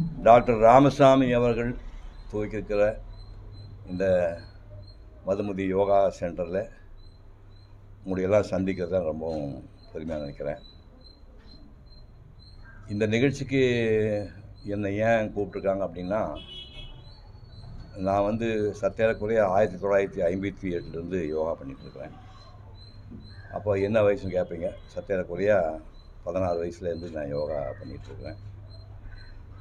Doctor Ramasamy அவர்கள் துவக்கியிருக்கிற இந்த மதுமதி யோகா சென்டரில் உங்களையெல்லாம் சந்திக்கிறது தான் ரொம்பவும் பெருமையாக நினைக்கிறேன். இந்த நிகழ்ச்சிக்கு என்னை ஏன் கூப்பிட்ருக்காங்க அப்படின்னா நான் வந்து சத்தியாரக்குறைய ஆயிரத்தி தொள்ளாயிரத்தி ஐம்பத்தி எட்டுலேருந்து யோகா பண்ணிகிட்ருக்கிறேன். அப்போ என்ன வயசுன்னு கேட்பீங்க? சத்தியாரக்குறையா பதினாறு வயசுலேருந்து நான் யோகா பண்ணிகிட்ருக்கிறேன்.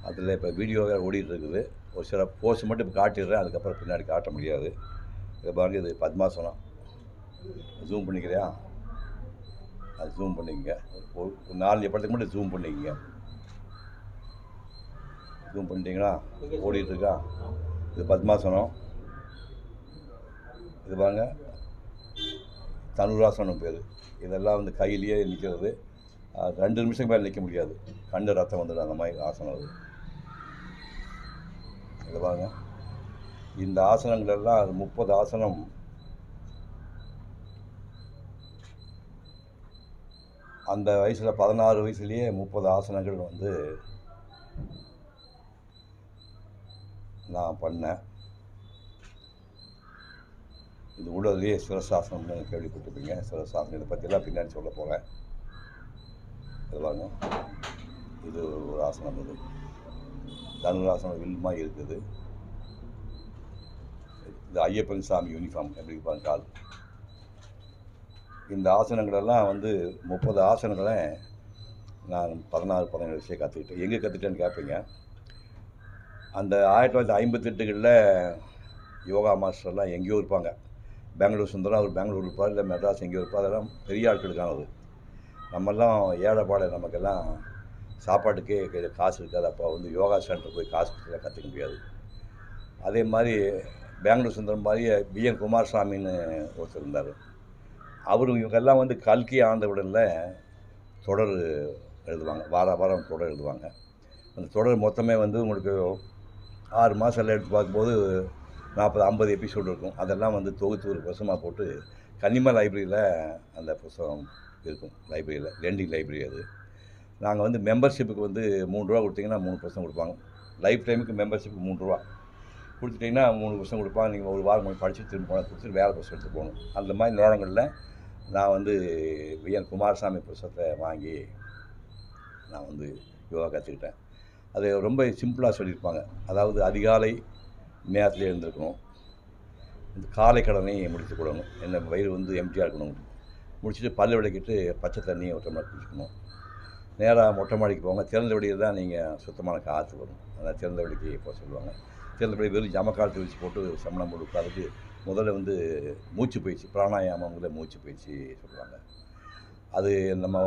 அதில் இப்போ வீடியோ வேறு இருக்குது ஒரு சில போஸ்ட் மட்டும் இப்போ காட்டிடுறேன். அதுக்கப்புறம் பின்னாடி காட்ட முடியாது. இது பாருங்க இது பத்மாசனம். ஜூம் பண்ணிக்கிறியா? அது ஜூம் பண்ணிக்கங்க. ஒரு ஒரு நாலு படத்துக்கு மட்டும் ஜூம் பண்ணிக்கங்க. ஜூம் பண்ணிட்டீங்களா ஓடிட்டுருக்கா? இது பத்மாசனம். இது பாருங்க. தனுராசனம் பேர். இதெல்லாம் வந்து கையிலேயே நிற்கிறது ரெண்டு நிமிஷம் மேலே நிற்க முடியாது. கண்டு ரத்தம் வந்துடும் அந்த மாதிரி ஆசனம் அது. இது பாருங்க. இந்த ஆசனங்கள் எல்லாம் அது முப்பது ஆசனம். அந்த வயசில் பதினாறு வயசுலேயே முப்பது ஆசனங்கள் வந்து நான் பண்ணேன். இது உள்ளதுலேயே சிரசாசனம்னு கேள்விப்பட்டிருப்பீங்க. சிரசாசனம் இதை பற்றிலாம் பின்னாடி சொல்ல போகிறேன் இது இது ஒரு ஆசனம் இது. தனுராசன வில் மாதிரி இருக்குது. இந்த ஐயப்பன் சாமி யூனிஃபார்ம் எப்படி இருப்பாங்க கால் இந்த ஆசனங்களெல்லாம் வந்து முப்பது ஆசனங்களை நான் பதினாறு பதினேழு விஷயம் கற்றுக்கிட்டேன் எங்கே கற்றுக்கிட்டேன்னு கேட்பீங்க அந்த ஆயிரத்தி தொள்ளாயிரத்தி ஐம்பத்தெட்டுகளில் யோகா மாஸ்டர்லாம் எங்கேயோ இருப்பாங்க. பெங்களூர் சுந்தரம் அவர் பெங்களூர் இருப்பார் இல்லை மெட்ராஸ் எங்கேயோ இருப்பார். அதெல்லாம் பெரிய ஆட்களுக்கானது. நம்மெல்லாம் ஏழைப்பாடு நமக்கெல்லாம் சாப்பாட்டுக்கே காசு இருக்காது. அப்போ வந்து யோகா சென்டர் போய் காசு கொடுத்து கற்றுக்க முடியாது. அதே மாதிரி பெங்களூர் சுந்தரம் மாதிரி பிஎன் குமாரசாமின்னு ஒருத்தர் இருந்தார். அவர் இவங்கெல்லாம் வந்து கல்கி ஆண்டவுடனில் தொடர் எழுதுவாங்க. வார வாரம் தொடர் எழுதுவாங்க. அந்த தொடர் மொத்தமே வந்து உங்களுக்கு ஆறு மாதம் எடுத்து பார்க்கும்போது நாற்பது ஐம்பது எபிசோடு இருக்கும். அதெல்லாம் வந்து தொகுத்து ஒரு புசமாக போட்டு கன்னிமா லைப்ரரியில் அந்த புஸ்தகம் இருக்கும். லைப்ரரியில் லெண்டிங் லைப்ரரி அது. நாங்கள் வந்து மெம்பர்ஷிப்புக்கு வந்து மூணு ரூபா கொடுத்தீங்கன்னா மூணு பர்சன்ட் கொடுப்பாங்க. லைஃப் டைமுக்கு மெம்பர்ஷிப் மூணு ரூபா. கொடுத்துட்டிங்கன்னா மூணு பர்சன்ட் கொடுப்பாங்க. நீங்கள் ஒரு வாரம் முன்னாடி படித்து திரும்ப போனால் கொடுத்துட்டு வேறு பர்சன்ட் எடுத்து போகணும். அந்த மாதிரி நேரங்களில் நான் வந்து விஎன் குமாரசாமி புஸ்தகத்தை வாங்கி நான் வந்து யோகா கற்றுக்கிட்டேன் அது ரொம்ப சிம்பிளாக சொல்லியிருப்பாங்க. அதாவது அதிகாலை நேரத்தில் எழுந்திருக்கணும். இந்த காலை கடனை முடித்து கொடுக்கணும் என்ன வயிறு வந்து எம்டியாக இருக்கணும். முடிச்சுட்டு பல் விளக்கிட்டு பச்சை தண்ணியை ஒரு டம்ளர் நேராக மொட்டை மாடிக்கு போங்க. திறந்த வழியில் தான் நீங்கள் சுத்தமான காற்று வரும். அதான் திறந்த வழிக்கு போக சொல்லுவாங்க. திறந்த வழி வெறும் ஜமக்காலத்து வச்சு போட்டு சமணம் போட்டு உட்காந்துட்டு முதல்ல வந்து மூச்சு பயிற்சி பிராணாயாமங்கிற மூச்சு பயிற்சி சொல்லுவாங்க. அது நம்ம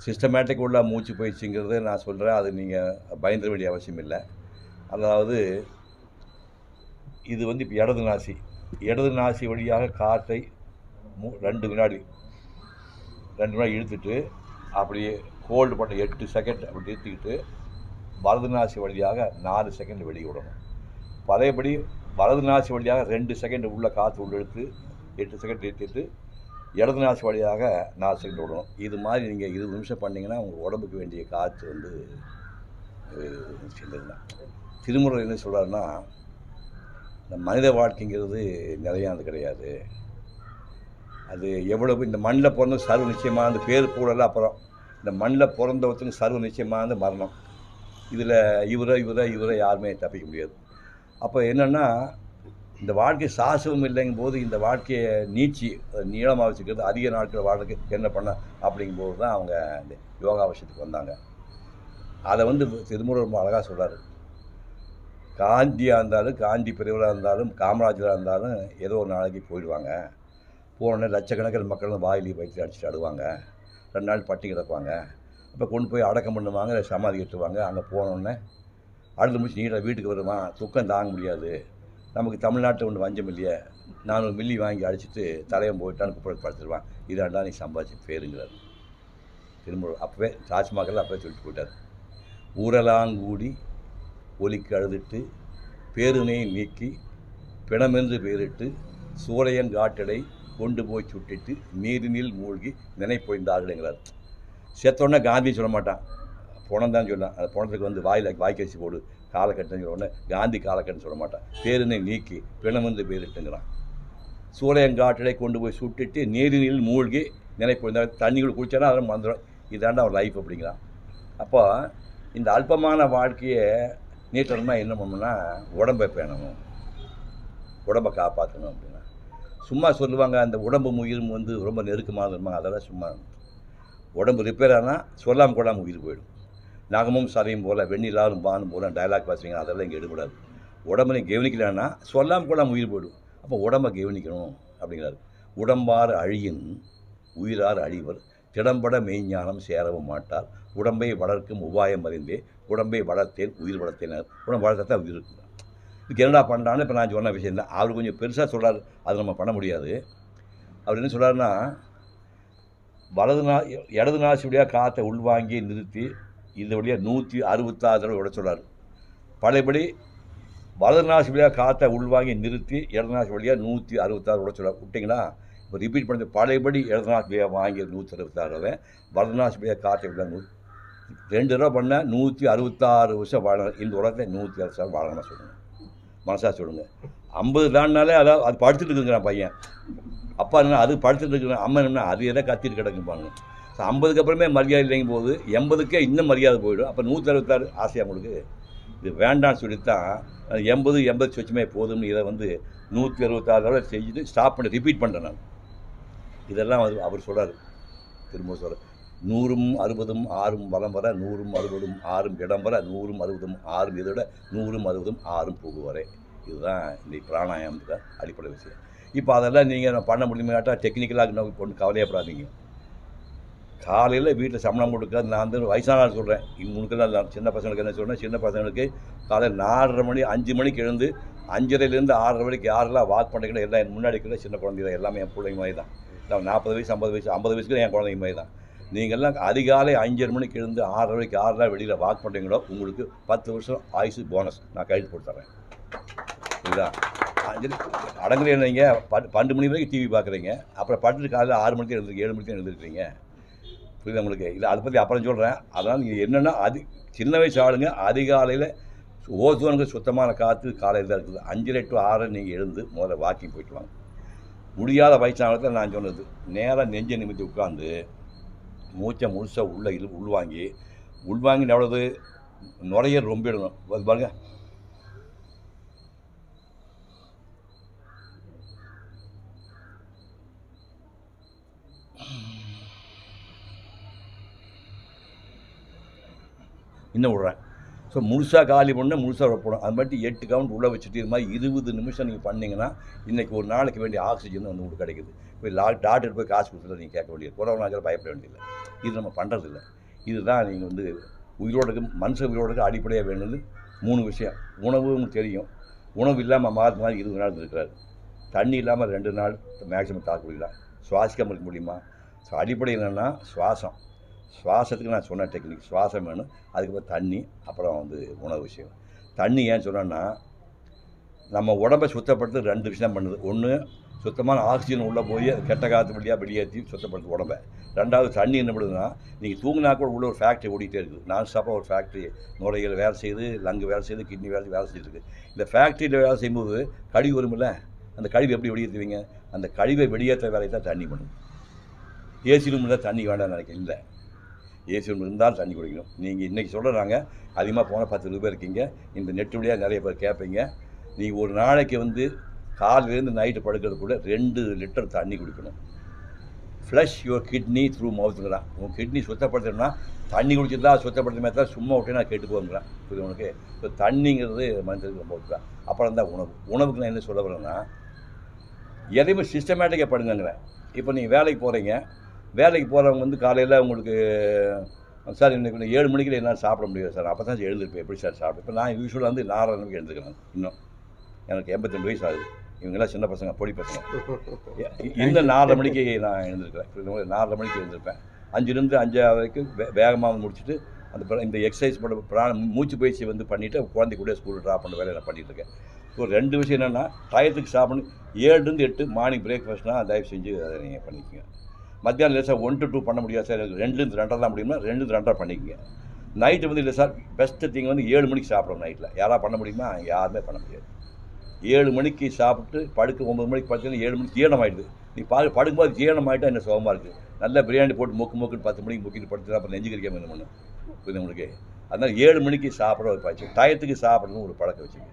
சிஸ்டமேட்டிக் உள்ள மூச்சு பயிற்சிங்கிறது நான் சொல்கிறேன் அது நீங்கள் பயந்துட வேண்டிய அவசியம் இல்லை. அதாவது இது வந்து இப்போ இடது நாசி. இடது நாசி வழியாக காற்றை மூ ரெண்டு வினாடி ரெண்டு வினாடி இழுத்துட்டு அப்படியே ஹோல்டு பண்ண எட்டு செகண்ட் அப்படி நிறுத்திக்கிட்டு வலது நாசி வழியாக நாலு செகண்ட் வெளியே விடணும். பழையபடி வலது நாசி வழியாக ரெண்டு செகண்ட் உள்ள காற்று உள்ள எடுத்து எட்டு செகண்ட் நிறுத்திட்டு இடது நாசி வழியாக நாலு செகண்ட் விடணும். இது மாதிரி நீங்கள் இருபது நிமிஷம் பண்ணிங்கன்னா உங்கள் உடம்புக்கு வேண்டிய காற்று வந்து செல்லுதுன்னா திருமுறை என்ன சொல்கிறாருன்னா இந்த மனித வாழ்க்கைங்கிறது நிலையானது கிடையாது. அது எவ்வளவு இந்த மண்ணில் பிறந்த சர்வ நிச்சயமாக அந்த பேர் கூடல அப்புறம் இந்த மண்ணில் பிறந்த ஒருத்தருக்கு சர்வ நிச்சயமான மரணம். இதில் இவரை இவரை இவரை யாருமே தப்பிக்க முடியாது. அப்போ என்னென்னா இந்த வாழ்க்கை சாசவம் இல்லைங்கும் போது இந்த வாழ்க்கையை நீச்சி நீளமாக வச்சுக்கிறது அதிக நாட்கள் வாழ்றதுக்கு என்ன பண்ண அப்படிங்கும்போது தான் அவங்க இந்த யோகா வந்தாங்க. அதை வந்து திருமுறை ரொம்ப அழகாக சொல்கிறாரு காந்தியாக இருந்தாலும் காந்தி பெரியவராக இருந்தாலும் காமராஜராக இருந்தாலும் ஏதோ ஒரு நாளைக்கு போயிடுவாங்க. போனோடனே லட்சக்கணக்கில் மக்கள் வாயிலி வயிற்று அடிச்சுட்டு ஆடுவாங்க ரெண்டு நாள் பட்டி கிடப்பாங்க அப்போ கொண்டு போய் அடக்கம் பண்ணுவாங்க சமாதி கட்டுவாங்க. அங்கே போனோடனே அழுது முடிச்சு நீட வீட்டுக்கு வருமா? துக்கம் தாங்க முடியாது. நமக்கு தமிழ்நாட்டில் ஒன்று வஞ்சம் இல்லையே. நான் ஒரு மில்லி வாங்கி அடிச்சுட்டு தலையம் போயிட்டான்னு குப்பை படுத்துருவான். இதாண்டா நீ சம்பாதிச்சு பேருங்கிறார். திரும்ப அப்போவே தாஜ்மஹால் அப்போவே சொல்லிட்டு போயிட்டார். ஊரலாங்கூடி ஒலிக்கு அழுதுட்டு பேருமையை நீக்கி பிணமென்று பெயரிட்டு சூரையன் காட்டடை கொண்டு போய் சுட்டிட்டு நீரினில் மூழ்கி நினைப்பொழிந்தார்கள்ங்கிறார் செத்தோடனே காந்தி சொல்ல மாட்டான். புணம் தான் சொன்னான். அந்த புணத்துக்கு வந்து வாயில் வாய்க்கரிசி போடு காலக்கட்டுன்னு உடனே காந்தி காலக்கட்டம் சொல்ல மாட்டான். பேருனை நீக்கி பிணம் வந்து பேரிட்டுங்கிறான் சூளையங்காட்டிலே கொண்டு போய் சுட்டுட்டு நீரினில் மூழ்கி நினைப்பு தண்ணிகள் தண்ணிக்குள்ள அதெல்லாம் வந்துடும் இதாண்டா அவன் லைஃப் அப்படிங்கிறான். அப்போ இந்த அல்பமான வாழ்க்கையை நீட்டணும்னா என்ன பண்ணணும்னா உடம்பை பேணணும். உடம்பை காப்பாற்றணும் அப்படின்னு. சும்மா சொல்லுவாங்க அந்த உடம்பு உயிரும் வந்து ரொம்ப நெருக்கமாக இருப்பாங்க. அதெல்லாம் சும்மா உடம்பு ரிப்பேர் ஆனால் சொல்லாமல் கொள்ளாமல் உயிர் போயிடும். நகமும் சரையும் போல் வெண்ணிலாலும் பானும் போல டயலாக் பேசுவீங்க அதெல்லாம் இங்கே எடுபடாது உடம்பை கவனிக்கலன்னா சொல்லாமல் கொள்ளாமல் உயிர் போயிடும். அப்போ உடம்பை கவனிக்கணும் அப்படிங்கிறாரு. உடம்பார் அழியின் உயிரார் அழிவர். திடம்பட மெய்ஞானம் சேரவும் மாட்டார். உடம்பை வளர்க்கும் உபாயம் அறிந்தே உடம்பை வளர்த்தேன் உயிர் வளர்த்தேன். உடம்பு வளர்த்தா உயிர் இருக்கும். இதுக்கு என்னடா பண்ணுறான்னு இப்போ நான் சொன்ன விஷயம் தான் அவர் கொஞ்சம் பெருசாக சொல்கிறார் அது நம்ம பண்ண முடியாது. அவர் என்ன சொல்கிறாருன்னா வலது நா இடது நாசி வழியாக காற்றை உள்வாங்கி நிறுத்தி இந்த வழியாக நூற்றி அறுபத்தாறு தடவை விட சொல்கிறார் பழையபடி வலது நாசி வழியாக காற்றை உள்வாங்கி நிறுத்தி இடது நாசி வழியாக நூற்றி அறுபத்தாறு விட சொல்கிறார் விட்டிங்கன்னா இப்போ ரிப்பீட் பண்ணி பழையபடி இடது நாசி வழியாக வாங்கி நூற்றி அறுபத்தாறு தடவை வலது நாசி வழியாக காற்றை விட நூ ரெண்டு தடவை பண்ண நூற்றி அறுபத்தாறு வருஷம் வாழணும் இந்த உலகத்தை நூற்றி அறுபத்தாறு வாழணும்னு சொல்லணும் மனசாக சொல்லுங்கள் ஐம்பது தாண்டினாலே அதாவது அது படுத்துட்டு இருக்குங்கிறான் பையன். அப்பா என்ன அது படுத்துட்டு இருக்கிறான் அம்மா என்ன அது எதை கத்திட்டு கிடக்குப்பாங்க ஸோ ஐம்பதுக்கு அப்புறமே மரியாதை இல்லைங்க போது எண்பதுக்கே இன்னும் மரியாதை போயிடும். அப்போ நூற்றி அறுபத்தாறு ஆசையாக உங்களுக்கு? இது வேண்டாம்னு சொல்லித்தான் எண்பது எண்பது சொச்சுமே போதும்னு இதை வந்து நூற்றி அறுபத்தாறு தடவை செஞ்சுட்டு ஸ்டாப் பண்ணி ரிப்பீட் பண்ணுறேன் நான். இதெல்லாம் அவர் சொல்கிறார் திரும்ப சொல்கிறார் நூறும் அறுபதும் ஆறும் வலம் வர நூறும் அறுபதும் ஆறும் இடம் வர நூறும் அறுபதும் ஆறும் இதோட நூறும் அறுபதும் ஆறும் போகுவரே இதுதான் இந்த பிராணாயாமத்துக்கு அடிப்படை விஷயம். இப்போ அதெல்லாம் நீங்கள் பண்ண முடியுமாட்டா டெக்னிக்கலாக நோக்கி கொண்டு கவலையப்படாதீங்க. காலையில் வீட்டில் சம்பளம் கொடுக்க நான் வந்து வயசான சொல்கிறேன் உனக்கு நான் சின்ன பசங்களுக்கு என்ன சொல்கிறேன் சின்ன பசங்களுக்கு காலையில் நாலரை மணி அஞ்சு மணிக்கு எழுந்து அஞ்சரைலேருந்து ஆறரை மணிக்கு யாரெல்லாம் வாக் பண்ணிக்கிற எல்லாம் என் முன்னாடி இருக்கிற சின்ன குழந்தைங்க தான் எல்லாமே என் பிள்ளைங்க மாதிரி தான் நாற்பது வயசு ஐம்பது வயசு ஐம்பது வயசுக்கு என் குழந்தைங்க மாதிரி தான் நீங்கள்லாம் அதிகாலை அஞ்சரை மணிக்கு எழுந்து ஆறரை மணிக்கு ஆறரை வெளியில் வாக் பண்ணுறீங்களோ உங்களுக்கு பத்து வருஷம் ஆயுசு போனஸ் நான் கைது போட்டு இல்லை புரியுதா அஞ்சலி அடங்குறீங்க நீங்கள் பத்து பன்னெண்டு மணி வரைக்கும் டிவி பார்க்குறீங்க. அப்புறம் படுத்துட்டு காலையில் ஆறு மணிக்கு எழுந்திருக்கு ஏழு மணிக்கு எழுந்திருக்கிறீங்க. புரியுது உங்களுக்கு? இல்லை அதை பற்றி அப்புறம் சொல்கிறேன் அதனால் நீங்கள் என்னென்னா அது சின்ன வயசு ஆளுங்க அதிகாலையில் ஓசோனுக்கு சுத்தமான காற்று காலையில் தான் இருக்குது. அஞ்சரை டு ஆறு நீங்கள் எழுந்து முதல்ல வாக்கிங் போயிட்டு வாங்க. முடியாத வயசானத்தில் நான் சொன்னது நேராக நெஞ்சை நிமித்தி உட்காந்து மூச்சை முழுசாக உள்ளே இழு உள்வாங்கி உள்வாங்கி எவ்வளவு நுரையீரல் ரொம்பிடணும் அது பாருங்க. இன்னும் விட்றேன். ஸோ முழுசாக காலி பண்ண முழுசாக வைப்படும் அது மாதிரி எட்டு கவுண்ட் உள்ளே வச்சுட்டு இது மாதிரி இருபது நிமிஷம் நீங்கள் பண்ணிங்கன்னா இன்றைக்கி ஒரு நாளைக்கு வேண்டிய ஆக்சிஜன் வந்து உங்களுக்கு கிடைக்குது. இப்போ லா டாக்டர் போய் காசு கொடுத்துட்டு நீங்கள் கேட்க வேண்டியது. கொரோனாக்கில் பயப்பட வேண்டியதில்லை. இது நம்ம பண்ணுறதில்ல இதுதான் நீங்கள் வந்து உயிரோடு மனுஷ உயிரோடு அடிப்படையாக வேணும்னு மூணு விஷயம். உணவு உங்களுக்கு தெரியும். உணவு இல்லாமல் மாதம் மாதிரி இருபது நாள் இருக்கிறாரு தண்ணி இல்லாமல் ரெண்டு நாள் மேக்ஸிமம் தாக்கு முடியலாம் சுவாசிக்காமல் இருக்க முடியுமா? ஸோ அடிப்படை என்னென்னா சுவாசம். சுவாசத்துக்கு நான் சொன்ன டெக்னிக் சுவாசம் வேணும். அதுக்கப்புறம் தண்ணி அப்புறம் வந்து உணவு விஷயம். தண்ணி ஏன் சொன்னேன்னா நம்ம உடம்பை சுத்தப்படுத்த ரெண்டு விஷயம் பண்ணுது. ஒன்று சுத்தமான ஆக்சிஜன் உள்ளே போய் அது கெட்ட காற்று வழியாக வெளியேற்றி சுத்தப்படுத்து உடம்பை. ரெண்டாவது தண்ணி என்ன பண்ணுதுன்னா நீங்கள் தூங்கினா கூட உள்ள ஒரு ஃபேக்ட்ரி ஓடிட்டே இருக்குது. நான் ஸ்டாப்பாக ஒரு ஃபேக்ட்ரி நுரையீரல் வேலை செய்யுது லங்கு வேலை செய்யுது கிட்னி வேலை வேலை செய்யுது இந்த ஃபேக்ட்ரியில் வேலை செய்யும்போது கழிவு வரும்ல அந்த கழிவு எப்படி வெளியேற்றுவீங்க? அந்த கழிவை வெளியேற்ற வேலையை தான் தண்ணி பண்ணும். ஏசி ரூமில் தண்ணி வேண்டாம்னு நினைக்கிறேன். இல்லை. ஏசி ரூம் இருந்தால் தண்ணி குடிக்கணும். நீங்கள் இன்றைக்கி சொல்கிறாங்க அதிகமாக போனால் பத்து ரூபாய் இருக்கீங்க. இந்த நெட்டு வழியாக நிறைய பேர் கேட்பீங்க நீங்கள் ஒரு நாளைக்கு வந்து காலையிலேருந்து நைட்டு படுக்கிறது கூட ரெண்டு லிட்டர் தண்ணி குடிக்கணும். ஃப்ளஷ் யுவர் கிட்னி த்ரூ மவுத்துங்கிறான் உன் கிட்னி சுத்தப்படுத்தணும்னா தண்ணி குடிச்சிருந்தா சுத்தப்படுத்த தான் சும்மா விட்டு நான் கேட்டு போங்கிறான் புரியுது உனக்கு? இப்போ தண்ணிங்கிறது மனுஷனுக்கு ரொம்ப முக்கியம் அப்புறம் தான் உணவு. உணவுக்கு நான் என்ன சொல்ல வரேன்னா எதையுமே சிஸ்டமேட்டிக்காக பண்ணுங்கிறேன் இப்போ நீங்கள் வேலைக்கு போகிறீங்க வேலைக்கு போகிறவங்க வந்து காலையில் உங்களுக்கு சார் இன்றைக்கி ஏழு மணிக்கு என்னால் சாப்பிட முடியாது சார். அப்போ தான் எழுந்திருப்பேன். எப்படி சார் சாப்பிடு? இப்போ நான் யூஸ்வலாக வந்து நாலரை மணிக்கு எழுந்துக்கிறேன் இன்னும். எனக்கு எண்பத்தெண்டு வயசு ஆகுது. இவங்கெல்லாம் சின்ன பசங்க பொடி பசங்க. இந்த இன்னும் நாலரை மணிக்கு நான் எழுந்திருக்கிறேன். நாலரை மணிக்கு எழுந்திருப்பேன். அஞ்சுலேருந்து அஞ்சு வரைக்கும் வே வேகமாக முடிச்சுட்டு அந்த இந்த எக்ஸசைஸ் பண்ண பிராண மூச்சு பயிற்சி வந்து பண்ணிவிட்டு குழந்தை கூட ஸ்கூலில் ட்ராப் பண்ண வேலையை நான் பண்ணிட்டு ஒரு ஸோ ரெண்டு விஷயம் என்னென்னா டயத்துக்கு சாப்பிடணும் ஏழுலேருந்து எட்டு மார்னிங் பிரேக்ஃபாஸ்ட்னா தயவு செஞ்சு அதை நீங்கள் பண்ணிக்கோங்க. மத்தியானம் லேசாக ஒன் டு டூ பண்ண முடியாது சார். எனக்கு ரெண்டுலேருந்து ரெண்டரை தான் முடியும்னா ரெண்டுலேருந்து ரெண்டரை பண்ணிக்கங்க. நைட்டு வந்து இல்லை சார் பெஸ்ட்டு திங் வந்து ஏழு மணிக்கு சாப்பிட்றோம் நைட்டில் யாராவது பண்ண முடியுமா? யாருமே பண்ண முடியாது. ஏழு மணிக்கு சாப்பிட்டு படுக்க ஒம்பது மணிக்கு படுத்தீங்கன்னா ஏழு மணிக்கு ஜீரணம் ஆகிடுது நீ பா படுக்கும்போது ஜீரணம் ஆகிட்டா என்ன சுகமாக இருக்குது நல்ல பிரியாணி போட்டு முக்கு முக்குன்னு பத்து மணிக்கு முக்கிட்டு படுத்துட்டு அப்புறம் நெஞ்சு கறிக்காம என்ன பண்ணும் புரியுது உங்களுக்கு? அதனால் ஏழு மணிக்கு சாப்பிட ஒரு பழக்கம். டயத்துக்கு சாப்பிடணும் ஒரு பழக்கம் வச்சுங்க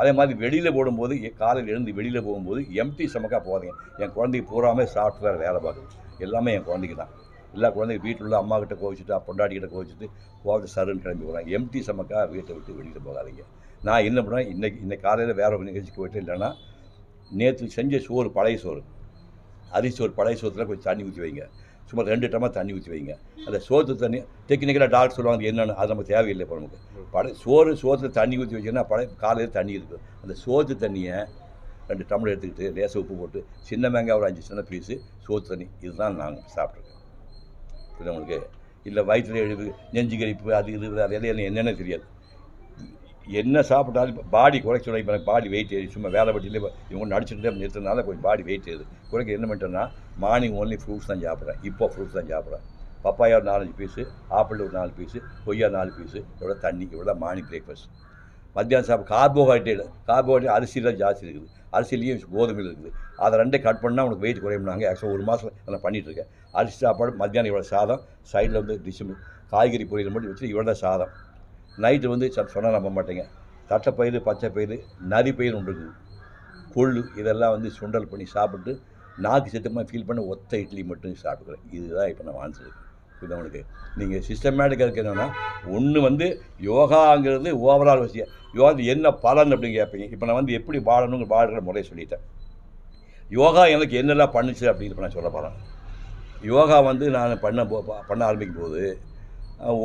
அதே மாதிரி வெளியில் போடும்போது காலையில் எழுந்து வெளியில் போகும்போது எம்டி சமக்காக போகாதீங்க. என் குழந்தைக்கு பூராமே சாப்பிட்டு வேறு வேலை பார்க்குது எல்லாமே என் குழந்தைக்கு தான். எல்லா குழந்தைங்க வீட்டில் உள்ள அம்மா கிட்ட கோவிச்சுட்டு பொண்டாட்டி கிட்ட கோவிச்சுட்டு போகிறது சருன்னு கிளம்பி போகிறாங்க எம்டி சமக்காக வீட்டை விட்டு வெளியில் போகாதீங்க. நான் என்ன பண்ணுவேன் இன்னைக்கு இன்னைக்கு காலையில் வேற ஒரு நிகழ்ச்சிக்கு போயிட்டு இல்லைன்னா நேற்று செஞ்ச சோறு பழைய சோறு. அரிசி சோறு பழைய சோத்துல கொஞ்சம் தண்ணி ஊற்றி வைங்க. சும்மா ரெண்டு டமா தண்ணி ஊற்றி வைங்க. அந்த சோத்து தண்ணி டெக்னிக்கலாக டாக்டர் சொல்லுவாங்க என்னென்னு அது நமக்கு தேவையில்லை இப்போ நமக்கு. பழைய சோறு சோத்தில் தண்ணி ஊற்றி வச்சிங்கன்னா பழைய காலையில் தண்ணி இருக்குது அந்த சோத்து தண்ணியை ரெண்டு டம்ளர் எடுத்துக்கிட்டு லேசாக உப்பு போட்டு சின்ன வெங்காயம் ஒரு அஞ்சு சின்ன பீஸு சோத்து தண்ணி இதுதான் நாங்கள் சாப்பிட்ருக்கோம் புரியுதா உங்களுக்கு? இல்லை வயிற்றுல எழுது நெஞ்சு கரிப்பு அது இது அது எல்லாம் என்னென்ன தெரியாது. என்ன சாப்பிட்டாலும் பாடி குறைச்சி இப்போ எனக்கு பாடி வெயிட் ஏறி சும்மா வேலை பட்டியிலே இவங்க நடிச்சுட்டு நிறுத்தினால கொஞ்சம் பாடி வெயிட் ஏறுது. குறைக்க என்ன பண்ணிட்டேன்னா மார்னிங் ஓன்லி ஃப்ரூட்ஸ் தான் சாப்பிட்றேன். இப்போ ஃப்ரூட்ஸ் தான் சாப்பிட்றேன். பப்பாயா ஒரு நாலஞ்சு பீஸு ஆப்பிள் ஒரு நாலு பீஸு கொய்யா நாலு பீஸு இவ்வளோ தண்ணி இவ்வளோ மார்னிங் பிரேக்ஃபாஸ்ட் மத்தியானம் சாப்பிட கார்போஹைட்ரேட் கார்போஹைட்ரேட் அரிசியில் ஜாஸ்தி இருக்குது. அரிசிலையும் கோதுமையில் இருக்குது. அதை ரெண்டே கட் பண்ணால் உனக்கு வெயிட் குறையும்னாங்க. ஆக்சுவலாக ஒரு மாதம் நான் பண்ணிகிட்ருக்கேன் அரிசி சாப்பாடு மத்தியானம் இவ்வளோ சாதம் சைடில் வந்து டிஷ் காய்கறி பொரியல் மட்டும் வச்சு இவ்வளோ சாதம். நைட்டு வந்து சொன்னால் நம்ப மாட்டேங்க. தட்டைப்பயிறு பச்சை பயிறு நரி பயிர் ஒன்று கொள்ளு இதெல்லாம் வந்து சுண்டல் பண்ணி சாப்பிட்டு நாக்கு செத்தமாக ஃபீல் பண்ண ஒத்த இட்லி மட்டும் சாப்பிட்டுக்கிறேன். இதுதான் இப்போ நான் வாழ்ந்துருக்கேன் புரியுதா உங்களுக்கு? நீங்கள் சிஸ்டமேட்டிக்காக இருக்கு என்னென்னா ஒன்று வந்து யோகாங்கிறது ஓவரால் விஷயம். யோகா என்ன பலன் அப்படின்னு கேட்பீங்க. இப்போ நான் வந்து எப்படி வாழணுங்கிற வாழ்கிற முறையை சொல்லிட்டேன். யோகா எனக்கு என்னெல்லாம் பண்ணுச்சு அப்படின்னு இப்போ நான் சொல்ல போகிறேன் யோகா வந்து நான் பண்ண போ பண்ண ஆரம்பிக்கும் போது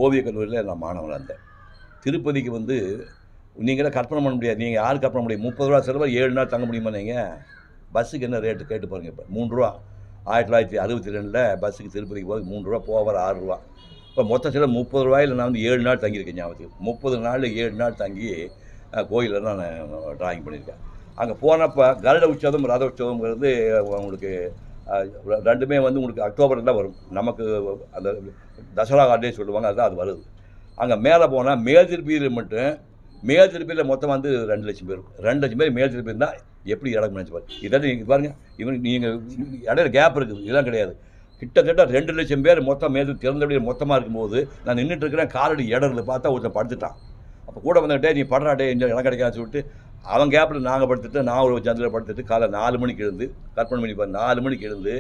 ஓவியக் கல்லூரியில் நான் மாணவனாக இருந்தேன். திருப்பதிக்கு வந்து நீங்களே கற்பனை பண்ண முடியாது. நீங்கள் யார் கற்பனை முடியும்? முப்பது ரூபா செலவு ஏழு நாள் தங்க முடியுமா நீங்கள் பஸ்ஸுக்கு என்ன ரேட்டு? கேட்டு பாருங்கள் இப்போ. மூணு ரூபா. ஆயிரத்தி தொள்ளாயிரத்தி அறுபத்தி ரெண்டில் பஸ்ஸுக்கு திருப்பதிக்கு போக மூணு ரூபா போக வர ஆறு ரூபா. இப்போ மொத்த செலவு முப்பது ரூபாயில் நான் வந்து ஏழு நாள் தங்கியிருக்கேன் ஞாபகத்துக்கு. முப்பது நாள் ஏழு நாள் தங்கி கோயிலில் நான் டிராயிங் பண்ணியிருக்கேன். அங்கே போனப்போ கருட உற்சவம் ரத உற்சவங்கிறது உங்களுக்கு ரெண்டுமே வந்து உங்களுக்கு அக்டோபரில் தான் வரும். நமக்கு அந்த தசரா கார்டே சொல்லுவாங்க அதுதான் அது வருது. அங்கே மேலே போனால் மேல் திருப்பியில் மட்டும் மேல் திருப்பியில் மொத்தம் வந்து ரெண்டு லட்சம் பேர் ரெண்டு லட்சம் பேர் மேல் திருப்பி இருந்தால் எப்படி இடம் நினச்சி பாருங்க இதெல்லாம் நீங்கள் பாருங்கள் இவன் நீங்கள் இடையில கேப் இருக்குது இதெல்லாம் கிடையாது. கிட்டத்தட்ட ரெண்டு லட்சம் பேர் மொத்தம் மேல் திறந்தபடி மொத்தமாக இருக்கும்போது நான் நின்றுட்டு இருக்கிறேன் காலடி இடத்துல பார்த்தா ஒருத்தன் படுத்துட்டான். அப்போ கூட வந்துட்டே நீ படுறாட்டே இந்த இடம் கிடைக்காதுன்னு சொல்லிட்டு அவன் கேப்பில் நாங்கள் படுத்துட்டு நான் ஒரு சந்தில் படுத்துட்டு காலை நாலு மணிக்கு எழுந்து கற்பனை பண்ணி பாரு நாலு மணிக்கு எழுந்து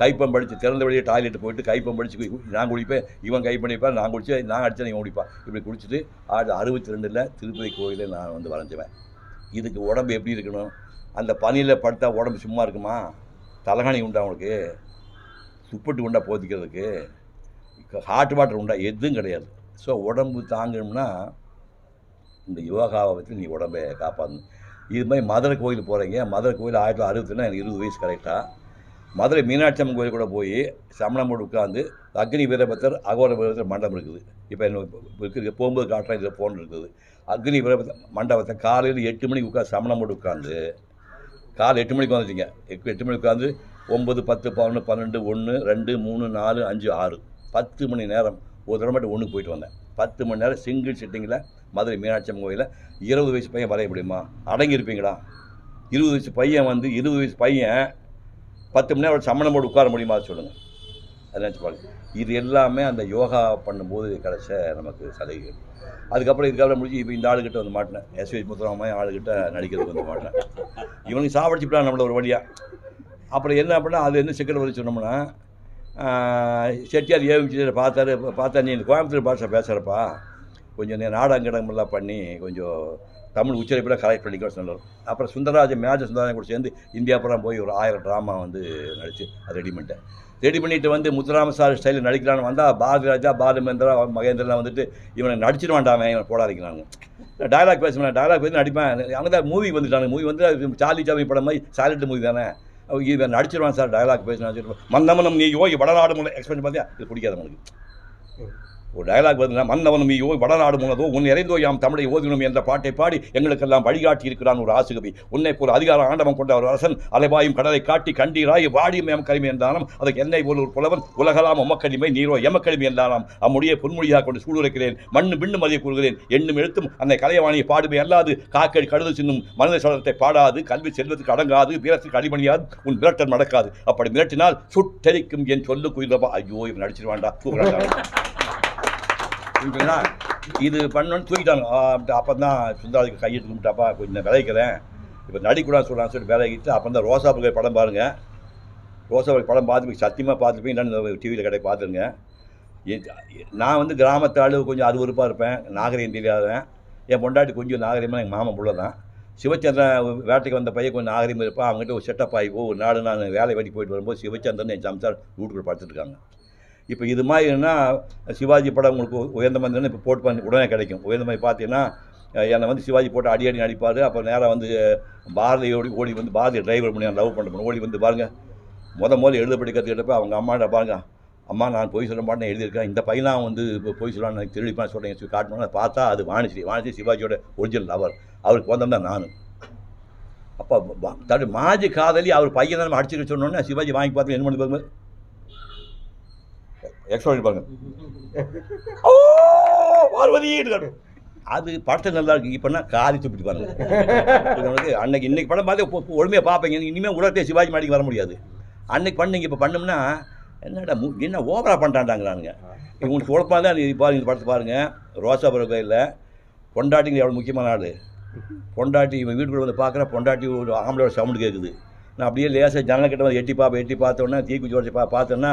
கைப்பம் படித்து திறந்த வழியே டாய்லெட் போயிட்டு கைப்பம் படித்து நான் குடிப்பேன் இவன் கை பண்ணிப்பான் நான் குடிச்சு நான் அடித்தேன் இவன் குடிப்பான். இப்படி குடிச்சிட்டு ஆயிரத்தி அறுபத்தி ரெண்டில் திருப்பதி கோயிலில் நான் வந்து வரைஞ்சுவேன் இதுக்கு உடம்பு எப்படி இருக்கணும்? அந்த பனியில் படுத்தா உடம்பு சும்மா இருக்குமா? தலகாணி உண்டா அவனுக்கு துப்பட்டு உண்டா போத்திக்கிறதுக்கு? ஹாட் வாட்டர் உண்டா? எதுவும் கிடையாது. ஸோ உடம்பு தாங்கணும்னா இந்த யோகாவை வச்சு நீ உடம்பை காப்பாற்றணும். இது மாதிரி மதுரை கோயில் போகிறீங்க மதுரை கோயில் ஆயிரத்தி தொள்ளாயிரத்தி அறுபத்தினா எனக்கு இருபது வயசு கரெக்டாக மதுரை மீனாட்சி அம்மன் கோயில் கூட போய் சமணம் போட்டு உட்காந்து அக்னி வீரபத்தர் அகோர வீரபத்தர் மண்டபம் இருக்குது. இப்போ என்ன இருக்குது? போகும்போது காட்டுறேன் இதில் ஃபோன் இருக்குது. அக்னி வீரபத்தர் மண்டபத்தை காலையில் எட்டு மணிக்கு உட்காந்து சமணம் போட்டு உட்காந்து காலை எட்டு மணிக்கு வந்துட்டீங்க எட்டு எட்டு மணிக்கு உட்காந்து ஒம்பது பத்து பதினொன்று பன்னெண்டு ஒன்று ரெண்டு மூணு நாலு அஞ்சு ஆறு. பத்து மணி நேரம் ஒரு தடவை மட்டும் ஒன்றுக்கு போயிட்டு வந்தேன். பத்து மணி நேரம் சிங்கிள் சிட்டிங்கில் மதுரை மீனாட்சி அம்மன் கோயிலில் இருபது வயசு பையன் வரைய முடியுமா? அடங்கியிருப்பீங்களா? இருபது வயசு பையன் வந்து இருபது வயசு பையன் பத்து மணி நேரம் சமணமோடு போட்டு உட்கார முடியுமா சொல்லுங்கள் அது நினச்சி இது எல்லாமே அந்த யோகா பண்ணும்போது கிடைச்ச நமக்கு சலுகைகள். அதுக்கப்புறம் இதுக்கப்புறம் முடிஞ்சு இப்போ இந்த ஆளுகிட்ட வந்து மாட்டினேன். எஸ்வி முத்துராமன் ஆளுகிட்ட நடிக்கிறதுக்கு வந்து மாட்டினேன். இவனுக்கு சாவடிச்சுட்டான் நம்மள ஒரு வழியாக அப்புறம் என்ன அப்படின்னா அது என்ன சிக்கல் வந்து சொன்னோம்னா செட்டியார் ஏவிச்சு பார்த்தாரு பார்த்தா நீ இந்த கோயம்புத்தூர் பாஷை பேசுகிறப்பா கொஞ்சம் நீ நாடகங்கடமெல்லாம் பண்ணி கொஞ்சம் தமிழ் உச்சரிப்பில் கலெக்ட் பண்ணிக்க சொன்னார். அப்புறம் சுந்தரராஜ மேஜர் சுந்தரராஜன் கூட சேர்ந்து இந்தியா புறம் போய் ஒரு ஆயிரம் ட்ராமா வந்து நடித்து அது ரெடி பண்ணிட்டேன். ரெடி பண்ணிட்டு வந்து முத்துராம சார் ஸ்டைலில் நடிக்கலான்னு வந்தால் பாரதி ராஜா பாலுமேந்திரா மகேந்திரலாம் வந்துட்டு இவனை நடிச்சிட்டு வேண்டாமே இவனை போடாதீங்களாங்க டயலாக் பேசுவேன் டயலாக் பேசி நடிப்பேன். அங்கே தான் மூவி வந்துட்டாங்க மூவி வந்து சார்லி சாமி படம் மாதிரி சாலிட் மூவி தானே. இவன் நடிச்சிருவான் சார் டயலாக் பேசி மந்தமனம் நீ யோகி வடநாடு முறை பார்த்தியா இது பிடிக்காது உங்களுக்கு ஒரு டயலாக் வருதுன்னா மன்னவனும் ஐயோ வடநாடு முன்னதோ உன் இறைந்தோ யாம் தமிழை ஓதினும் என்ற பாட்டை பாடி எங்களுக்கெல்லாம் வழிகாட்டி இருக்கிறான் ஒரு ஆசுகவி. உன்னை போல் அதிகார ஆண்டவம் கொண்ட ஒரு அரசன் அலைவாயும் கடலை காட்டி கண்டீராய் வாடியும் எம் கரிமை என்றாலும் அதுக்கு என்னை போல் ஒரு புலவன் உலகலாம் உமக்கடிமை நீரோ எமக்கடிமை என்றாலும் அம்முடிய பொன்மொழியாக கொண்டு சூடுரைக்கிறேன் மண்ணு விண்ணு மதிய கூறுகிறேன். எண்ணும் எழுத்தும் அன்னை கலையவாணியை பாடுமை அல்லாது காக்கடி கழுது சின்னும் மனித சலத்தை பாடாது கல்வி செல்வத்துக்கு அடங்காது வீரத்துக்கு அடிமணியாது உன் மிரட்டல் நடக்காது அப்படி மிரட்டினால் சுட்டரிக்கும் என் சொல்லு குயிலப்பா ஐயோ இவன் நடிச்சிருவான்டா. தூக்குறாண்டா இது பண்ணோன்னு தூக்கிட்டாங்க அப்போ தான் சுந்தராஜுக்கு கையெழுத்து கும்பிட்டாப்பா கொஞ்சம் விளைக்கிறேன். இப்போ நடிக்கூடாது சொல்கிறான்னு சொல்லிட்டு விளைக்கிட்டு அப்போ தான் ரோசா புகை படம் பாருங்கள் ரோசா புகை படம் பார்த்து சத்தியமாக பார்த்துப்பீங்க என்னன்னு டிவியில் கடை பார்த்துருங்க. எ- நான் வந்து கிராமத்தாள் கொஞ்சம் கொஞ்சம் அருவருப்பாக இருப்பேன். நாகரிகம் தெரியாதவன். என் பொண்டாட்டி கொஞ்சம் நாகரிகமாக எங்கள் மாமன் பிள்ளை தான் சிவச்சந்திரன் வேட்டைக்கு வந்த பையன் கொஞ்சம் நாகரிகம் இருப்பான். அவங்ககிட்ட ஒரு செட்டப் ஆகி ஒரு நாடு நான் வேலை வெட்டி போயிட்டு வரும்போது சிவச்சந்திரன் என் சம்சார் வீட்டுக்குள்ள படுத்துட்டு இருக்காங்க. இப்போ இது மாதிரினா சிவாஜி படம் உங்களுக்கு உயர்ந்த மந்திரன் இப்போ போட்டு பண்ணி உடனே கிடைக்கும். உயர்ந்த மாதிரி பார்த்தீங்கன்னா என்னை வந்து சிவாஜி போட்டு அடி அடி நடிப்பார் அப்போ நேராக வந்து பாரதி ஓடி ஓடி வந்து பாரதி டிரைவர் பண்ணி லவ் பண்ணுறேன். ஓடி வந்து பாருங்கள் முத முதல்ல எழுத படி கற்றுக்கிட்டப்ப அவங்க அம்மாட்ட பாருங்க. அம்மா நான் பொய் சொல்ல மாட்டேன் எழுதியிருக்கேன். இந்த பையனாக வந்து இப்போ பொய் சொல்லலாம்னு எனக்கு திருடிப்பான்னு சொல்கிறேன் சொல்லி காட்டணும்னு பார்த்தா அது வாணிஸ்ரீ. வாணிஸ்ரீ சிவாஜியோட ஒரிஜினல் லவர் அவருக்கு வந்தோம் தான் நான். அப்போ தடு மாஜி காதலி அவர் பையன் தான் அடிச்சுட்டு சொன்னோன்னே சிவாஜி வாங்கி பார்த்து என்ன பண்ணி பார்க்கும்போது எக்ஸ்ட்ரா பாருங்க. ஓ பார்வதி அது படத்தில் நல்லா இருக்கு. இப்போனா காதி துப்பிட்டு பாருங்க. அன்னைக்கு இன்னைக்கு படம் பார்த்து ஒழுமையாக பார்ப்பீங்க. இனிமேல் உலகத்தை சிவாஜி மாடிக்கு வர முடியாது. அன்னைக்கு பண்ணீங்க இப்போ பண்ணோம்னா என்னடா மு- என்ன ஓவரா பண்ணிட்டாண்டாங்கிறானுங்க உங்களுக்கு குழப்பமாக தான் நீ பாருங்க இந்த படத்தை பாருங்கள் ரோசாபுரம் கோயிலில் பொண்டாட்டிங்க எவ்வளோ முக்கியமான ஆள். பொண்டாட்டி இவன் வீட்டுக்குள்ள வந்து பார்க்குற பொண்டாட்டி ஒரு ஆம்பளோட சவுண்டு கேட்குது நான் அப்படியே லேசாக ஜன்னல் கிட்ட வந்து எட்டி பார்ப்பேன் எட்டி பார்த்தோன்னே தீக்குச்சி உடச்சி பா பார்த்தோன்னா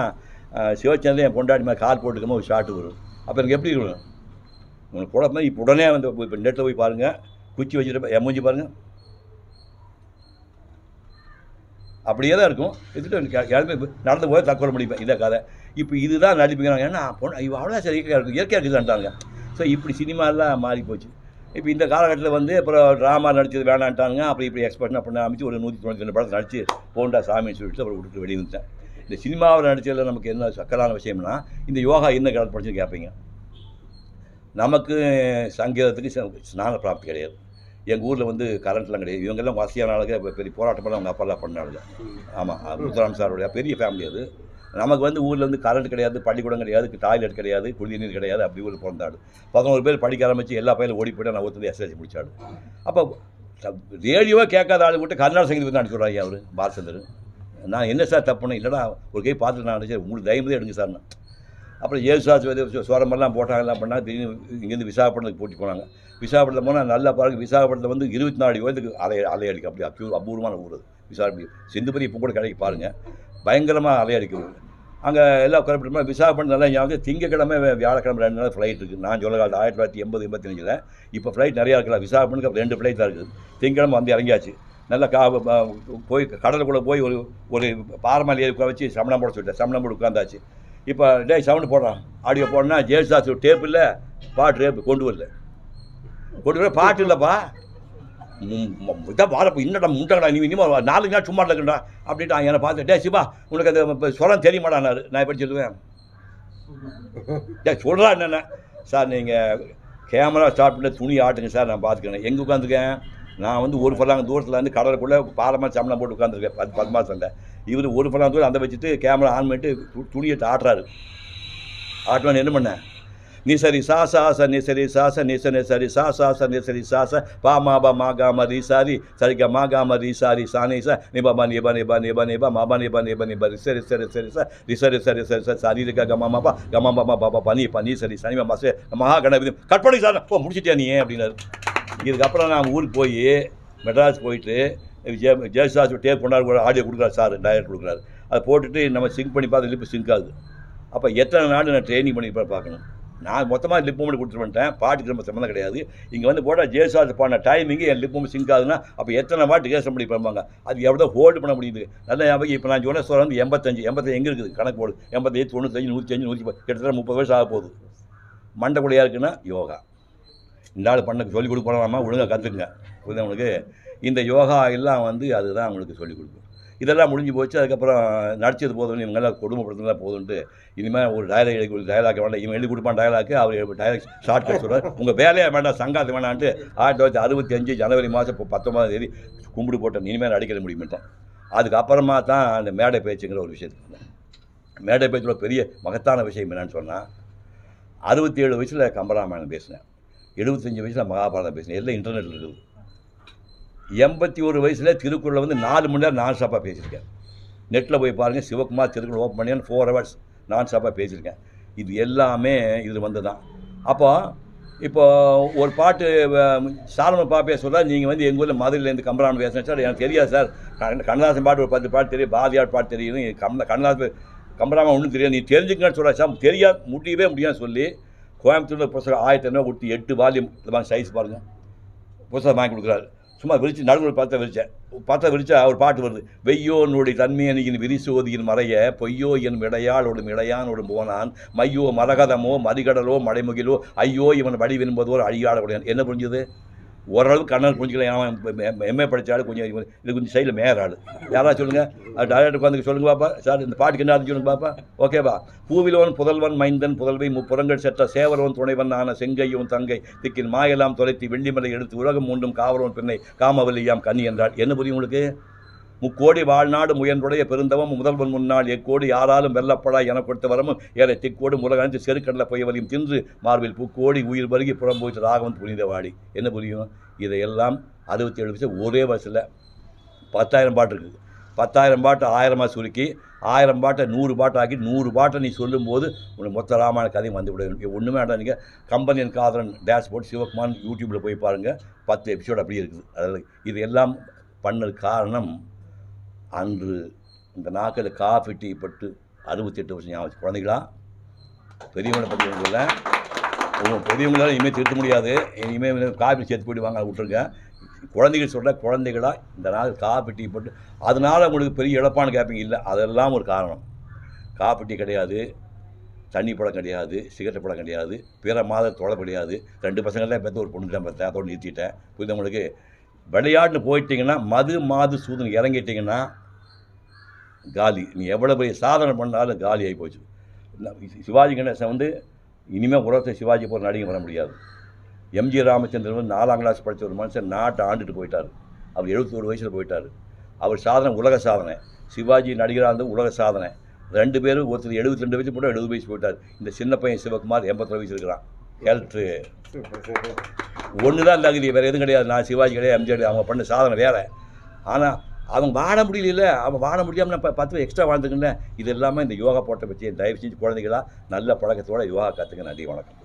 சிவச்சந்திரன் என் பொண்டாட்டி மாதிரி கார் போட்டுக்கமோ ஒரு ஷாட்டு வரும். அப்போ எனக்கு எப்படி இருக்கணும் உங்களுக்கு குழப்பம் இப்போ உடனே வந்து இப்போ நெட்டில் போய் பாருங்கள் குச்சி வச்சுட்டு என் மூஞ்சி பாருங்கள் அப்படியே தான் இருக்கும். எடுத்துட்டு யாருமே நடந்து போய் தற்கொலை முடிப்பேன் இதை கதை. இப்போ இதுதான் நடிப்புங்கிறாங்க. ஏன்னா பொண்ணு இவ அவ்வளோ சரி இயற்கையாக இருக்கும் இயற்கையாக இருக்குதான்ட்டாங்க. ஸோ இப்படி சினிமாலாம் மாறி போச்சு. இப்போ இந்த காலகட்டத்தில் வந்து அப்புறம் ட்ராமா நடிச்சது வேணான்ட்டாங்க. அப்படி இப்படி எக்ஸ்பர்ட் பண்ண அமைச்சு ஒரு நூற்றி தொண்ணூற்றி ரெண்டு படத்தை நடிச்சு போண்டா சாமின்னு சொல்லிட்டு அப்புறம் விட்டுட்டு வெளியே வந்துட்டேன். இந்த சினிமாவில் நடிச்சதில் நமக்கு என்ன சக்கரான விஷயம்னா இந்த யோகா என்ன கடல் படிச்சுன்னு கேட்பீங்க நமக்கு சங்கீதத்துக்கு ஸ்நான பிராப்தி கிடையாது. எங்கள் ஊரில் வந்து கரண்ட்லாம் கிடையாது. இவங்கெல்லாம் வசதியான ஆளுங்க பெரிய போராட்டமெல்லாம் அவங்க அப்பாலாம் பண்ணாளுங்க ஆமாம் முத்துராம் சாருடைய பெரிய ஃபேமிலி அது. நமக்கு வந்து ஊரில் வந்து கரண்ட் கிடையாது பள்ளிக்கூடம் கிடையாது டாய்லெட் கிடையாது குடிநீர் கிடையாது அப்படி ஊரில் பிறந்தாடு பதினோரு பேர் படிக்க ஆரம்பிச்சு எல்லா பையனும் ஓடி போய்ட்டு நான் ஒருத்தர் எஸ்எஸ்சி முடிச்சாடு அப்போ ரேடியோவாக கேட்காத ஆளு விட்டு கர்நாடக சங்கீதம் தான் அவர் பாலச்சந்தர். நான் என்ன சார் தப்புன்னு இல்லைடா ஒரு கை பார்த்துட்டு நான் சரி உங்களுக்கு தைரியமே எடுங்க சார்னா அப்புறம் ஏசுவாசி வந்து சோரமெல்லாம் போட்டாங்க எல்லாம் பண்ணால் திடீர்னு இங்கேருந்து விசாகப்பட்டினத்துக்கு போட்டி போனாங்க. விசாகப்பட்டினம் போனால் நல்லா பாருங்க விசாகப்பட்டினத்தில் வந்து இருபத்தி நாலு வயதுக்கு அலை அலையடிக்கும் அப்படி அப்யூ அபூர்வமான ஊர் அது. விசாகப்பட்டி சிந்துபதி இப்போ கூட கடைக்கு பாருங்கள் பயங்கரமாக அலையடிக்கும் அங்கே எல்லாம் குறிப்பிட்டோம்னா விசாகப்பட்டினம் நல்லா ஞாபகம் திங்கக்கிழமை வியாழக்கிழமை ரெண்டு நாள் ஃப்ளைட் இருக்குது நான் சொல்ல காலத்து ஆயிரத்தி தொள்ளாயிரத்தி எண்பது எண்பத்தஞ்சில் இப்போ ஃப்ளைட் நிறையா இருக்கலாம் விசாகப்பட்டினத்துக்கு ரெண்டு ஃப்ளைட் தான் இருக்குது. திங்கக்கிழமை வந்து இறங்கியாச்சு. நல்லா கா போய் கடலுக்குள்ளே போய் ஒரு ஒரு பாரமாலி ஏறி உட்கார வச்சு சமணம் போட சொல்லிட்டேன். சமணம் போட்டு உட்காந்தாச்சு இப்போ டேய் சவுண்டு போடுறான் ஆடியோ போடனா ஜேசுதாஸ் டேப் இல்லை பாட்டு டேப் கொண்டு வரல. கொண்டு வர பாட்டு இல்லைப்பா. இதான் வாரப்போ இன்னடா முண்டங்கடா நீ இனிமேல் நாலு நாள் சும்மா இருக்கண்டா அப்படின்ட்டு என்னை பார்த்து டே சிவா உனக்கு அது இப்போ தெரிய தெரியுமாடானாரு நான் எப்படி சொல்லுவேன்? டே சொல்கிறா என்னென்ன? சார் நீங்கள் கேமரா ஸ்டார்ட் பண்ணி துணி ஆட்டுங்க சார் நான் பார்த்துக்கிறேன். எங்கே உட்காந்துருக்கேன் நான் வந்து ஒரு ஃபலாங்க தூரத்தில் இருந்து கடலுக்குள்ளே பாலமாக சம்பளம் போட்டு உட்காந்துருக்கேன் பத்து பத்து மாதம் இவர் ஒரு ஃபலாங்க தூரம் அந்த வச்சுட்டு கேமரா ஆன் பண்ணிட்டு துணியை ஆட்டுறாரு. ஆட்டுவான்னு என்ன பண்ணேன் நீ சரி சா சா ச நீ சரி சா ச நீ சரி சா சா ச நீ சரி சா ச பா மா பா மா கா ம சாரி சரி க மா கா ம சாரி சா நீ ச நி பா பா நி பா நி பா மா பா நி பா நி ரி சரி சரி சரி ச ரி சரி சரி சரி சரி சாரி ரி கமா மா பா கமா மா பா மா பா பா சரி சனி மா சே மகா கணபதி கட் பண்ணி சார் ஓ முடிச்சிட்டியா நீ அப்படின்னாரு. இதுக்கப்புறம் நான் ஊருக்கு போய் மெட்ராஸ் போயிட்டு ஜெய ஜெயசாஸ் டேப் கொண்டாடு கூட ஆடியோ கொடுக்குறாரு சார் டைரக்ட் கொடுக்குறாரு. அதை போட்டுட்டு நம்ம சிங்க் பண்ணி பார்த்து லிப்பு சிங்க் ஆகுது. அப்போ எத்தனை நாள் நான் ட்ரைனிங் பண்ணி பார்க்கணும்? நான் மொத்தமாக லிப் மூமெண்ட் கொடுத்துட்டு வந்துட்டேன். பாட்டுக்கு நம்ம சம்மந்தம் கிடையாது. இங்கே வந்து போட்டால் ஜெயசாஸ் பண்ண டைமிங்கு என் லிப் மூமெண்ட் சிங்க் ஆகுதுன்னா அப்போ எத்தனை பாட்டு கேசம் பண்ணி பண்ணுவாங்க? அது எவ்வளோ ஹோல்டு பண்ண முடியுது? நல்ல ஞாபகம் இப்போ நான் சொன்ன சொல்ல வந்து எண்பத்தஞ்சு எண்பத்தஞ்சு எங்கே இருக்குது? கணக்கு போடு. எண்பத்தஞ்சு தொண்ணூத்தஞ்சு நூற்றி அஞ்சு நூற்றி பத்து கிட்டத்தட்ட முப்பது வயசு ஆக போகுது மண்டைக்குள்ளையாக இருக்குன்னா யோகா. இந்த ஆள் பண்ண சொல்லிக் கொடுக்கலாமா? ஒழுங்காக கற்றுக்குங்க புரியுதா உங்களுக்கு? இந்த யோகா எல்லாம் வந்து அதுதான் உங்களுக்கு சொல்லிக் கொடுக்கும். இதெல்லாம் முடிஞ்சு போச்சு. அதுக்கப்புறம் நடிச்சது போதும் இவங்கெல்லாம் குடும்பப்படுத்தினா போதும்ட்டு இனிமேல் ஒரு டயலாக் எழுதி ஒரு டயலாக் வேண்டாம். இவன் எழுதி கொடுப்பான் டயலாக்கு அவர் டயலாக் ஷார்ட் கட் சொல்கிறார் உங்கள் வேலையை வேண்டாம் சங்காத்து வேணான்ட்டு ஆயிரத்தி தொள்ளாயிரத்தி அறுபத்தி அஞ்சு ஜனவரி மாதம் இப்போ பத்தொம்பதாம் தேதி கும்பிடு போட்டேன். இனிமேல் நடிக்கிற முடியுமிட்டேன் அதுக்கப்புறமா தான் அந்த மேடை பேச்சுங்கிற ஒரு விஷயத்துக்கு மேடை பேச்சோட பெரிய மகத்தான விஷயம் என்னன்னு சொன்னால் அறுபத்தி ஏழு வயசில் கம்பராமாயணம் பேசினேன். எழுபத்தஞ்சி வயசில் மகாபாரதம் பேசினேன். எல்லாம் இன்டர்நெட்டில் இருக்குது. எண்பத்தி ஒரு வயசில் திருக்குறளை வந்து நாலு மணி நேரம் நான் ஸ்டாப்பாக பேசியிருக்கேன். நெட்டில் போய் பாருங்கள் சிவகுமார் திருக்குறள் ஓப்பன் பண்ணி ஃபோர் ஹவர்ஸ் நான் ஸ்டாப்பாக பேசியிருக்கேன். இது எல்லாமே இது வந்து தான் அப்போ இப்போ ஒரு பாட்டு சாலம பாப்பே சொல்ல நீங்கள் வந்து எங்கள் ஊரில் மதுரையிலேருந்து கம்பராமன் பேசுகிறேன் சார் எனக்கு தெரியாது சார். கண்ணதாசன் பாட்டு ஒரு பத்து பாட்டு தெரியும் பாரதியார் பாட்டு தெரியும். கம் கண்ணதாசன் கம்பராமன் ஒன்றும் தெரியாது. நீ தெரிஞ்சுக்கன்னு சொல்கிறா சார். தெரியாது முடியவே முடியாதுன்னு சொல்லி கோயம்புத்தூரில் புஸ்தகம் ஆயிரத்தி ஐநூறு கொடுத்து எட்டு வால்யூம் இந்த சைஸ் பாருங்கள் புஸ்தகம் வாங்கி கொடுக்குறாரு. சும்மா விரிச்சு நடுவில் பார்த்த விரிச்சேன். பார்த்தா விரிச்சா ஒரு பாட்டு வருது. வெய்யோனுடைய தன்மையனியின் விரிசோதியின் மறைய பொய்யோ என் இடையாளோடும் இடையானோடும் போனான். மையோ மரகதமோ மறிகடலோ மலைமுகிலோ ஐயோ இவன் வழி விரும்புவதோ அழியாடக்கூடிய என்ன புரிஞ்சுது? ஓரளவுக்கு கண்ணன் புரிஞ்சுக்கலாம் அவன் எம்ஏ படித்தாலும் கொஞ்சம் இது கொஞ்சம் சைடில் மேயர் ஆள். யாராவது சொல்லுங்கள் டைரக்டர் உட்காந்து சொல்லுங்க பாப்பா. சார் இந்த பாட்டுக்கு என்ன சொல்லுங்க பாப்பா? ஓகேவா பூவிலோன் புதல்வன் மைந்தன் புதல்வை முப்புறங்கள் செற்ற சேவரவன் துணைவன் ஆன செங்கையும் தங்கை திக்கின் மாயெல்லாம் தொலைத்து வெள்ளிமலை எடுத்து உலகம் மூண்டும் காவலவன் பெண்ணை காமவல்லியாம் கன்னி என்றாள். என்ன புரியும் உங்களுக்கு? முக்கோடி வாழ்நாடு முயன்றுடைய பெருந்தவம் முதல்வன் முன்னால் எக்கோடி யாராலும் வெல்லப்படா என கொடுத்த வரமும் ஏழை திக்கோடு முலகணித்து செருக்கடல பொய்யவரையும் தின்று மார்பில் புக்கோடி உயிர் வருகி புறம் போயிட்டு ராகவன் புனிதவாடி. என்ன புரியும்? இதையெல்லாம் அறுபத்தி ஏழு வருஷம் ஒரே வருஷத்தில் பத்தாயிரம் பாட்டு இருக்குது. பத்தாயிரம் பாட்டை ஆயிரமாக சுருக்கி ஆயிரம் பாட்டை நூறு பாட்டாக்கி நூறு பாட்டை நீ சொல்லும்போது உனக்கு மொத்த ராமாயண கதையும் வந்து விட ஒன்றுமே வேண்டாம். நீங்கள் கம்பெனியன் காதலன் டேஷ்போர்ட் சிவகுமார் யூடியூப்பில் போய் பாருங்கள் பத்து எபிசோடு அப்படியே இருக்குது. அதில் இது எல்லாம் பண்ணது காரணம் அன்று இந்த நாக்கில் காஃபி டீ பட்டு அறுபத்தெட்டு வருஷம் ஞாபகம் குழந்தைகளா பெரியவங்களை பற்றி இல்லை உங்கள் பெரியவங்களால இனிமேல் திருத்த முடியாது. இனிமேல் காஃபி சேர்த்து போயிடுவாங்க அதை விட்டுருங்க. குழந்தைகள் சொல்கிற குழந்தைகளாக இந்த நாள் காஃபி டீ போட்டு. அதனால் உங்களுக்கு பெரிய இழப்பான கேப்பிங் இல்லை அதெல்லாம் ஒரு காரணம். காஃபி டீ கிடையாது. தண்ணி படம் கிடையாது. சிகரெட் படம் கிடையாது. பிற மாத தொலை கிடையாது. ரெண்டு பசங்கள்லாம் பெற்ற ஒரு பொண்ணு தான் பெற்றேன் அதோடு நிறுத்திட்டேன். புரியுது உங்களுக்கு? விளையாட்டு போயிட்டீங்கன்னா மது மாது சூதன் இறங்கிட்டீங்கன்னா காலி. நீ எவ்வளோ பெரிய சாதனை பண்ணாலும் காலி ஆகி போச்சு. சிவாஜி கணேசன் வந்து இனிமேல் உலகத்தை சிவாஜி போகிற நடிகை வர முடியாது. எம்ஜி ராமச்சந்திரன் வந்து நாலாம் கிளாஸ் படித்த ஒரு மனுஷன் நாட்டை ஆண்டுட்டு போயிட்டார். அவர் எழுபத்தோரு வயசில் போயிட்டார். அவர் சாதனை உலக சாதனை. சிவாஜி நடிகராக இருந்தது உலக சாதனை. ரெண்டு பேரும் ஒருத்தர் எழுபத்தி ரெண்டு வயசு போட்டு எழுபது வயசு போயிட்டார். இந்த சின்ன பையன் சிவகுமார் எண்பத்தொரு வயசு இருக்கிறான். எலக்ட்ரு ஒன்று தான் தகுதி வேறு எதுவும் கிடையாது. நான் சிவாஜி கிடையாது எம்ஜிஆர் அவங்க பண்ண சாதனை வேறு. ஆனால் அவன் வாழ முடியல அவன் வாழ முடியாமல் நான் பத்து எக்ஸ்ட்ரா வாழ்ந்துக்கிட்டேன். இது இல்லாமல் இந்த யோகா போட்ட பற்றி தயவு செஞ்சு குழந்தைகளாக நல்ல பழக்கத்தோட யோகா கற்றுக்க நன்றி வணக்கம்.